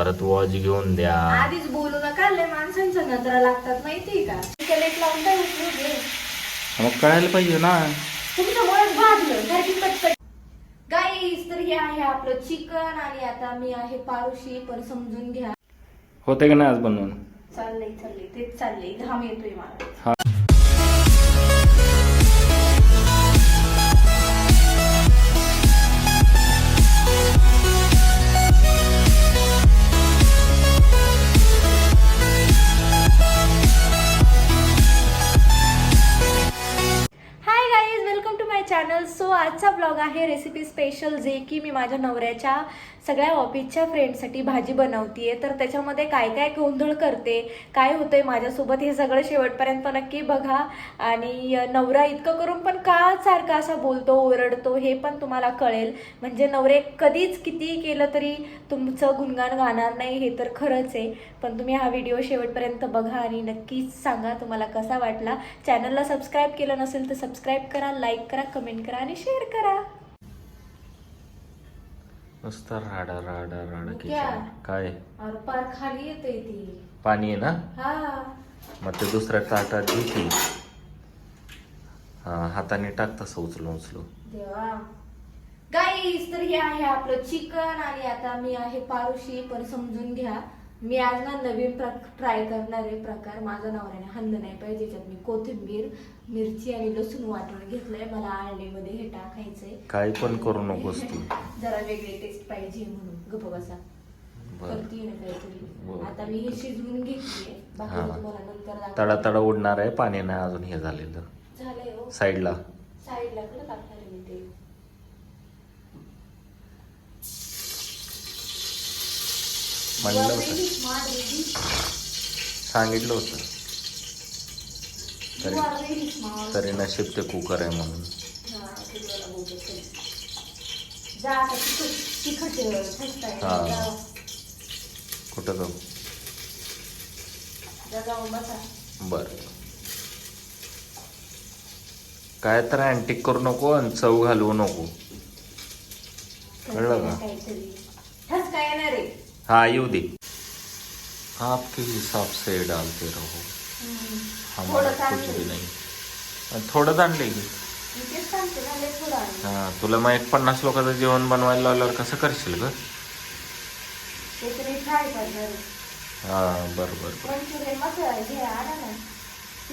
परत वॉच घेऊन द्या. आधीच बोलू नका लय माणसांच्या नजरा लागतात माहितीये का? लेट लावून काय उपयोग आहे? मग कळायला पाहिजे ना. तुमच्यामुळेच भाजलं सारखी कटकट गाईस तर हे आहे आपलं चिकन आणि आता मी आहे पारुशी पण समजून घ्या. होते का नाही आज बनवून? चाललंय चाललंय तेच चाललंय. घाम येतोय मला. हा. आहे रेसिपी स्पेशल जे की मी माझ्या नवऱ्याच्या सगळ्या ऑफिसच्या फ्रेंडसाठी भाजी बनवतीये. तर त्याच्यामध्ये काय काय गोंधळ करते? काय होतंय माझ्यासोबत? हे सगळं शेवटपर्यंत नक्की बघा. आणि नवरा इतकं करून पण का सारखा असा बोलतो ओरडतो हे पण तुम्हाला कळेल. म्हणजे नवरे कधीच कितीही केलं तरी तुमचं गुणगान गाणार नाही हे तर खरंच आहे. पण तुम्ही हा व्हिडिओ शेवटपर्यंत बघा आणि नक्कीच सांगा तुम्हाला कसा वाटला. चॅनलला सबस्क्राईब केलं नसेल तर सबस्क्राईब करा लाईक करा कमेंट करा आणि शेअर करा. नुसतं राडा राडा राडा क्या? किचन काय? और पार खाली येते ती. पाणी आहे ना? हा. मग ते दुसऱ्या ताटात घेते. हा हाताने टाक तसं उचलून उचलून. देवा. गाईस तर हे आहे आपलं चिकन आणि आता मी आहे पारुशी. पण समजून घ्या. मी आज ना नवीन ट्राय करणार आहे प्रकार. माझा नवऱ्याने हल्लं नाही पाहिजे. ज्याच्यात मी कोथिंबीर मिरची आणि लसूण वाटून घेतलंय. मला आळणीमध्ये हे टाकायचंय. काही पण करू नकोस तू. जरा वेगळी टेस्ट पाहिजे म्हणून. गप्प बसा. बरं. ना काहीतरी. बरं. आता मी हे शिजवून घेतलीये बाकी हा. तुम्हाला नंतर दाखवते. तडा तडा उडणार आहे पाणी नाही अजून हे झालेलं. झालंय हो. साईडला. साईडला कडे टाकणार आहे मी ते? म्हणलं होतं. सांगितलं होतं. तरी. तरी नशीब ते कुकर आहे म्हणून हा, ते मला बोलत आहे. जा आता तिखट तिखट अं, ठसताय. हा. कुठं जाऊ जा जाऊन बसा. बर काय तर अँटिक करू नको आणि चव घालवू नको कळलं का? काहीतरी ठसका येणार आहे हाँ येऊ दे आपके हिसाब से डालते रहो. हमारा थोडं कुछ भी. नहीं थोडं आणलंय की हा तुला मग एक पन्नास लोकांचं जेवण बनवायला लावल्यावर कसं करशील ग. हा बर बर.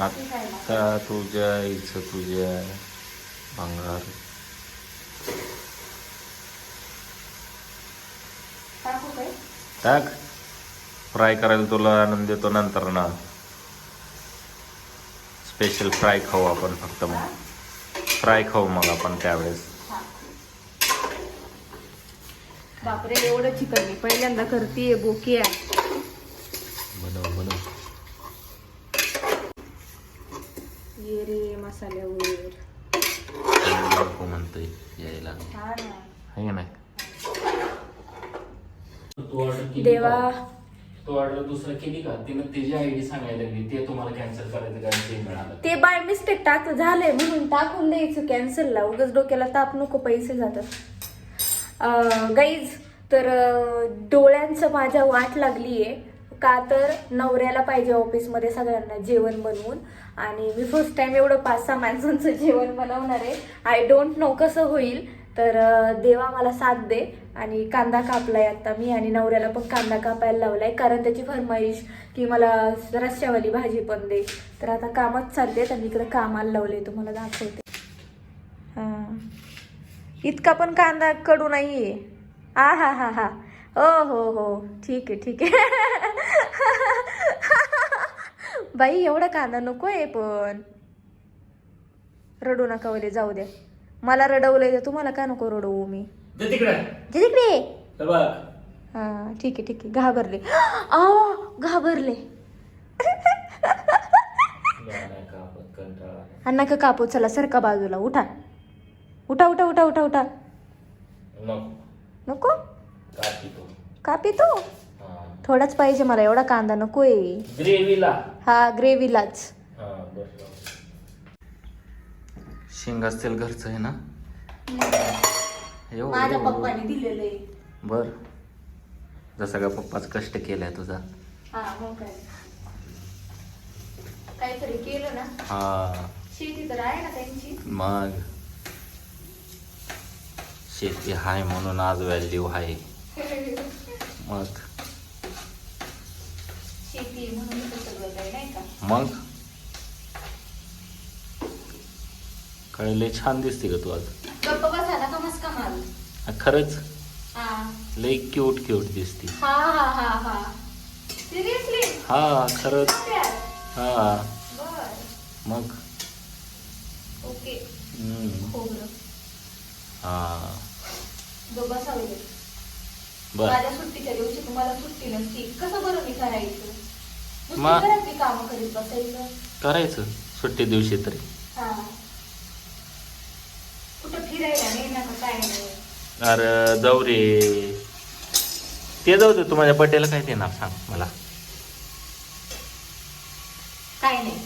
आता तुझ्या इथं तुझ्या भंगार? टाक फ्राय करायला तुला आनंद देतो नंतर ना. स्पेशल फ्राय खाऊ आपण फक्त मग. फ्राय खाऊ मग आपण त्यावेळेस. बापरे एवढं चिकन मी पहिल्यांदा करतीये बोकिया बनव बनव. ये रे मसाल्यावर. म्हणतोय यायला ना. आहे देवा तो ऑर्डर दुसरं केली का? तिनं तिची आयडी सांगायला लागली ते तुम्हाला कॅन्सल करायचं कारण ते मिळालं. ते बाय मिस्टेक टाक झालंय म्हणून टाकून द्यायचं कॅन्सलला उगाच डोक्याला ताप नको पैसे जातात. गाईज तर अं, डोळ्यांचं माझ्या वाट लागली आहे का तर नवऱ्याला पाहिजे ऑफिसमध्ये सगळ्यांना जेवण बनवून. आणि मी फर्स्ट टाइम एवढं पाच सहा माणसांचं जेवण बनवणार आहे. आय डोंट नो कसं होईल. तर देवा मला साथ दे आणि कांदा कापलाय आता मी आणि नवऱ्याला पण कांदा कापायला लावलाय. कारण त्याची फरमाईश की मला रस्स्यावाली भाजी पण दे. तर आता कामच चालले आणि इकडे कामाला लावले तुम्हाला दाखवते. हां. इतका पण कांदा कडू नाहीये. आ हा हा हा. ओ हो हो. ठीक आहे ठीक आहे. बाई एवढा कांदा नको आहे पण. रडू नका वले जाऊ द्या. मला रडवलंय तर तुम्हाला का नको रडवू मी? तिकडे. हे बघ. हा ठीक आहे ठीक आहे. घाबरले. आ घाबरले. नाही का आपण कंटाळा अण्णा का कापू चला सरका बाजूला. उठा. उठा उठा उठा उठा उठा. नको. नको? कापी तो. कापी तो? थोडाच पाहिजे मला एवढा कांदा नकोय. ग्रेव्हीला. हा ग्रेव्हीलाच. हा बरं. शेंग असतील घरचं आहे ना? माझ्या पप्पाने दिलेलं आहे. बर. जसं का पप्पाच कष्ट केलाय तुझा. हा मग काय? काहीतरी केलं ना? हा. शेती तर आहे ना त्यांची. मग? शेती हाय म्हणून आज व्हॅल्यू आहे मग? शेती म्हणून नाही का? मग? काय लय छान दिसते का तू आज. गप्प हा, खरंच? हा. लय क्यूट क्यूट दिसते. हा हा हा हा. सिरियसली हा खरंच. हा. बर. मग? ओके. हम्म. हा. गप्प बसावं बर. माझ्या सुट्टीच्या दिवशी तुम्हाला सुट्टी नसती. कसं बरं मी करायचं? नुसती मा- घरातली कामं करीत बसायचं. करायचं. सुट्टी दिवशी तरी. हा. कुठं फिरायला नाही ना का काय नाही अरे जाऊ रे ते जाऊ दे तू माझ्या बड्डेला काय देणार सांग मला. काय नाही.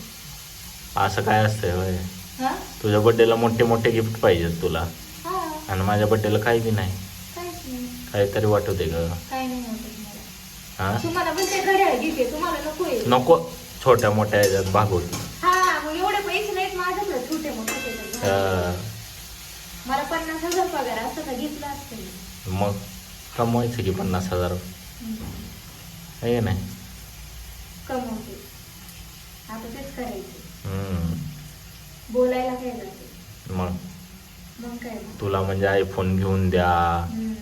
असं काय असतंय होय? हा? तुझ्या बड्डेला मोठे मोठे गिफ्ट पाहिजेत तुला. हा. आणि माझ्या बड्डेला काही बी नाही. काहीच नाही. काहीतरी वाटू दे ग. काय नाही वाटत मला. हा? तुम्हाला पण ते घड्याळ घेते तुम्हाला नको आहे. नको. छोट्या मोठ्या ह्याच्यात भागवत हा मग एवढे पैसे नाहीत माझ्याकडे छोटे मोठे त्याच्यात. अं, मला पन्नास हजार पगार घेतलं असतं मी. मग कमवायचं की पन्नास हजार हम्म. आहे नाही कमवते आता तेच करायचे हम्म. बोलायला काय जाते मग मग काय मग? तुला म्हणजे आयफोन घेऊन द्या हम्म.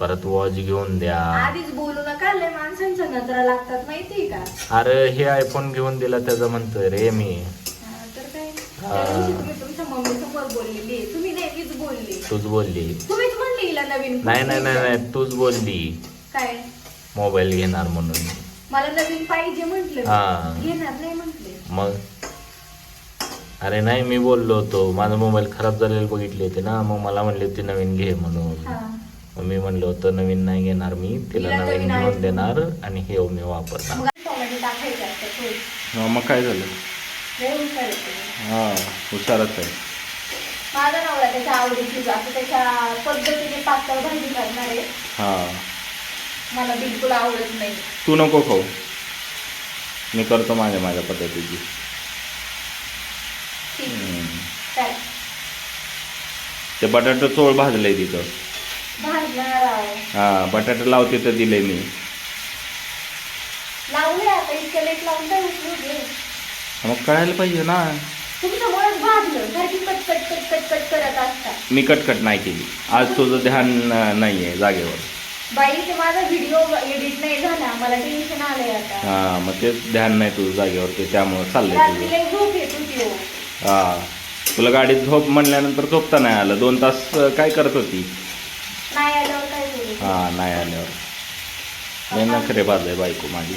परत वॉच घेऊन द्या आधीच बोलू नका लय माणसांच्या नजरा लागतात माहितीये का अरे हे आयफोन घेऊन दिला त्याचं म्हणतोय रे मी हा, तर काय. त्या दिवशी तुम्ही तुमच्या मम्मी समोर बोललेली तुम्ही तूच बोलली. तुम्हीच म्हणली हिला नवीन नाही नाही नाही. नाही तूच बोलली. काय? मोबाईल घेणार म्हणून. मला नवीन पाहिजे म्हंटल. हा. घेणार नाही म्हंटले. मग? अरे नाही मी बोललो होतो. माझा मोबाईल खराब झालेला बघितले होते ना. मग मला म्हणले होते नवीन घे म्हणून. हा. मग मी म्हणलं होतं नवीन नाही घेणार मी. तिला तिला नवीन नवीन घेऊन. देणार आणि हे मी वापरणार. मग फोनमध्ये टाकायचं असतं थोडी. हा, मग काय झालं? लय आहे. हा हुशारच आहे. माझा नवरा त्याच्या आवडीची असं त्याच्या पद्धतीने पातळ भाजी करणार आहे. हा. मला बिलकुल आवडत नाही. तू नको खाऊ. मी करतो माझ्या माझ्या पद्धतीची. ठीक आहे. हम्म. काय ते बटाटा चोळ भाजलंय तिथं. भाजणार आहे. हा बटाटा लावते तर दिले मी. लावूया आता इतक्या लेट लावून काय उपयोग आहे? मग कळायला पाहिजे ना. तुमच्यामुळेच भाजलं सारखी cut cut cut cut cut करत असता. मी कटकट नाही केली. आज तुझं ध्यान नाही आहे जागेवर. बाई ते माझा व्हिडिओ एडिट नाही झाला. मला टेन्शन आलंय आता. हा मग तेच ध्यान नाही तुझं जागेवर. ते त्यामुळं चाललंय रात्री तुझं. लई झोप येत होती हो. हा. तुला गाडीत झोप म्हणल्यानंतर झोपता नाही आलं. दोन तास अं, काय करत होती? नाही आल्यावर काय हा नाही आल्यावर. लय नखरे बाज आहे बायको माझी.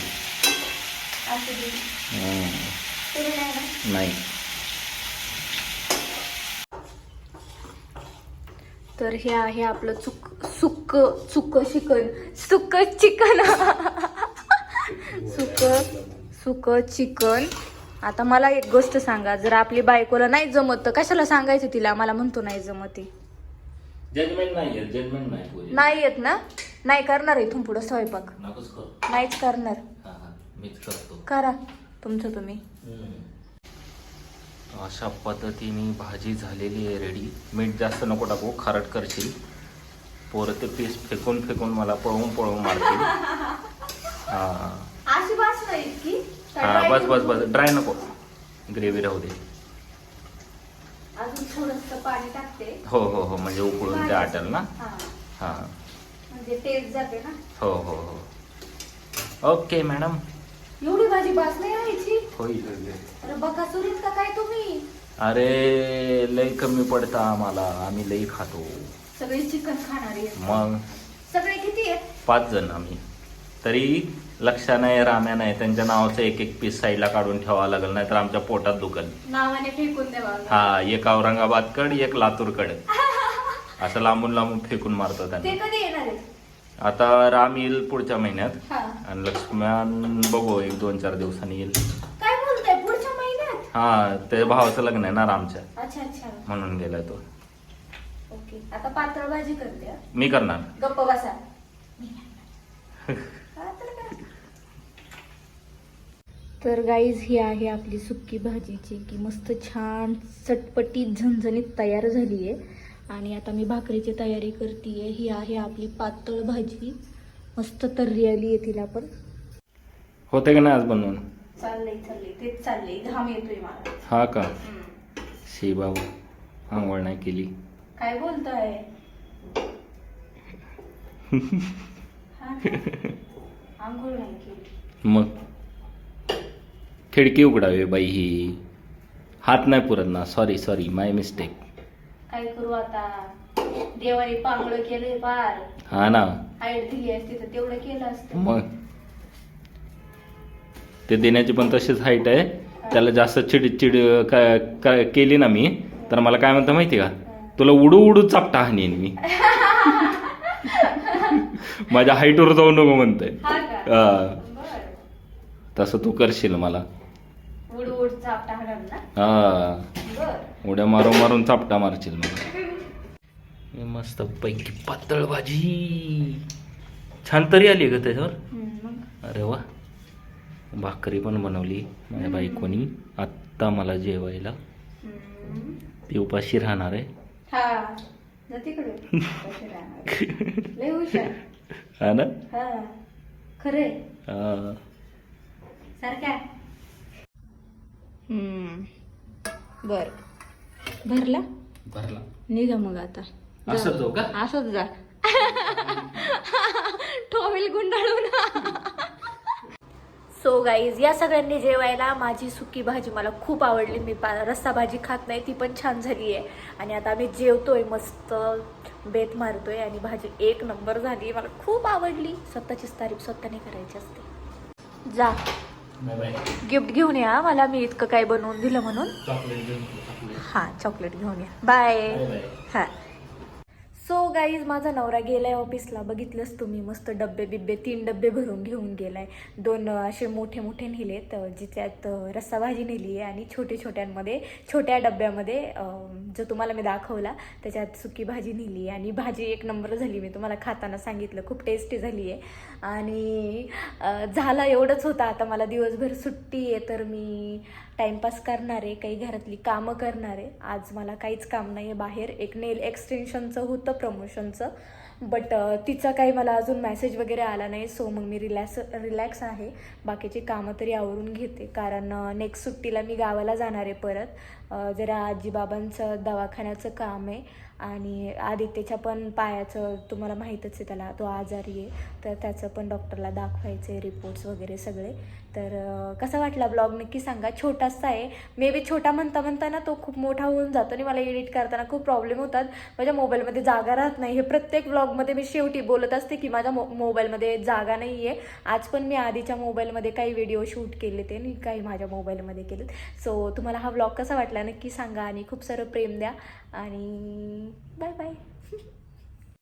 असू दे. हम्म, तुम्ही नाही ना? नाही. तर हे आहे आपलं चुक sukka sukka chicken. Sukka chicken. Sukka sukka chicken. आता मला एक गोष्ट सांगा जर आपली बायकोला नाही जमत तर कशाला सांगायचं तिला? मला म्हणतो नाही जमत. जजमेंट नाही जजमेंट नाही येत ना? नाही करणार इथून पुढं स्वयंपाक. नाहीच करणार. करा तुमचं तुम्ही. अशा पद्धतीने भाजी झालेली आहे रेडी मीठ जास्त नको टाकू खारट करशील. पोरं ते पीस फेकून फेकून मला पळवून पळवून मारतील. हा. हा बस बस बस. ड्राय नको. ग्रेव्ही राहू दे. हो हो हो. म्हणजे उकळून ते आटेल ना? हा. हा. म्हणजे टेस्ट जाते ना? हो हो हो. ओके मॅडम एवढी भाजी भास नाही बकासुरीत का काय तुम्ही? अरे लई कमी पडतं आम्हाला. आम्ही लई खातो. सगळे चिकन खाणारी आहेत. मग? सगळे किती आहेत? पाच जण आम्ही. तरी लक्षा नाही राम्या नाही त्यांच्या नावाचं एक एक पीस साईडला काढून ठेवावं लागेल नाहीतर आमच्या पोटात दुखल. नावाने फेकून द्यावा हा एक औरंगाबाद कड एक लातूर कड असं लांबून लांबून फेकून मारतो ते त्यांना कधी येणार आहेत? आता राम येईल पुढच्या महिन्यात. हा. आणि लक्ष्मण बघू एक दोन चार दिवसांनी येईल काय बोलताय पुढच्या महिन्यात हा ते भावाचं लग्न आहे ना रामच्या. अच्छा अच्छा. म्हणून गेलाय तो. ओके. आता पातळ भाजी करते हा. मी करणार. गप्प बसा? तर गाईज ही आहे आपली सुक्की भाजीची की मस्त छान चटपटीत झणझणीत तयार झाली आहे आणि आता मी भाकरीची तयारी करते ही आहे आपली पातळ भाजी. मस्त तर्री आली आहे तिला पण. होते का नाही आज बनवून? चाललंय चाललंय. तेच चाललंय. घाम येतोय मला. हा का? हम्म. शी बाबू आंघोळ नाही केली. काय बोलतोय? हा ना? आंघोळ नाही केली. मग? खिडकी उघडावी बाई ही. हात नाही पुरत ना. सॉरी सॉरी माय मिस्टेक काय करू आता? देवाने पांगळ केलंय पार हा ना. हाईट दिली असती तर तेवढं केलं असतं. मग? ते देण्याची पण तशीच हाईट आहे. त्याला जास्त चिड चिड का- केली ना मी तर मला काय म्हणतं माहिती का? तुला उडू उडू चापटा हाणीन मी. माझ्या हाईटवर जाऊ नको म्हणतंय. तसं तू करशील मला. उड उड चापटा हाणल ना? हा. उड्या मारून मारून चापटा मारशील मला. मस्त पैकी पातळ भाजी. छान तरी आली का त्याच्यावर? अरे वा. भाकरी पण बनवली. माझ्या बायकोनी आत्ता मला जेवायला. ती उपाशी राहणार आहे. हा. जा तिकडे. कशी राहणार? लय हुशार. हा ना? हा. खरे हा. सारख्या. बर. भरला? भरला. निघा मग आता. जा. असं जाऊ का? असंच जा. टॉवेल गुंडाळून. सो गाईज या सगळ्यांनी जेवायला माझी सुकी भाजी मला खूप आवडली. मी पा रस्सा भाजी खात नाही ती पण छान झाली आहे आणि आता आम्ही जेवतोय मस्त बेत मारतोय आणि भाजी एक नंबर झाली. मला खूप आवडली. स्वतःचीच तारीफ स्वतःने करायची असते. जा. गिफ्ट घेऊन या मला मी इतकं काय बनवून दिलं म्हणून. हां चॉकलेट घेऊन या. बाय हां. सो गाईज माझा नवरा गेलाय ऑफिसला बघितलंच तुम्ही मस्त डब्बे बिब्बे तीन डब्बे भरून घेऊन गेलाय. दोन असे मोठे मोठे नेलेत जिच्यात रस्साभाजी रस्सा भाजी नेली आहे आणि छोटे छोट्यांमध्ये छोट्या डब्यामध्ये जो तुम्हाला मी दाखवला त्याच्यात सुकी भाजी नेली आहे. आणि भाजी एक नंबर झाली मी तुम्हाला खाताना सांगितलं खूप टेस्टी झाली आहे. आणि झाला एवढंच होतं. आता मला दिवसभर सुट्टी आहे तर मी टाईमपास करणार आहे काही घरातली कामं करणार आहे. आज मला काहीच काम नाही आहे बाहेर. एक नेल एक्सटेन्शनचं होतं प्रमोशनचं बट तिचा काही मला अजून मेसेज वगैरे आला नाही सो मग मी रिलॅक्स रिलॅक्स आहे. बाकीची कामं तरी आवरून घेते. कारण नेक्स्ट सुट्टीला मी गावाला जाणार आहे परत. जरा आजीबाबांचं दवाखान्याचं काम आहे. आणि आदित्यच्या पण पायाचं तुम्हाला माहीतच आहे त्याला तो आजारी आहे. तर त्याचं पण डॉक्टरला दाखवायचं आहे रिपोर्ट्स वगैरे सगळे. तर कसा वाटला ब्लॉग नक्की सांगा. छोटासा आहे. मे बी छोटा म्हणता म्हणता ना तो खूप मोठा होऊन जातो आणि मला एडिट करताना खूप प्रॉब्लेम होतात. माझ्या मोबाईलमध्ये जागा राहत नाही. हे प्रत्येक ब्लॉगमध्ये मी शेवटी बोलत असते की माझ्या मो मोबाईलमध्ये जागा नाही आहे आज पण मी आधीच्या मोबाईलमध्ये काही व्हिडिओ शूट केले ते आणि काही माझ्या मोबाईलमध्ये केले सो तुम्हाला हा ब्लॉग कसा वाटला नक्की सांगा आणि खूप सारं प्रेम द्या. आणि बाय बाय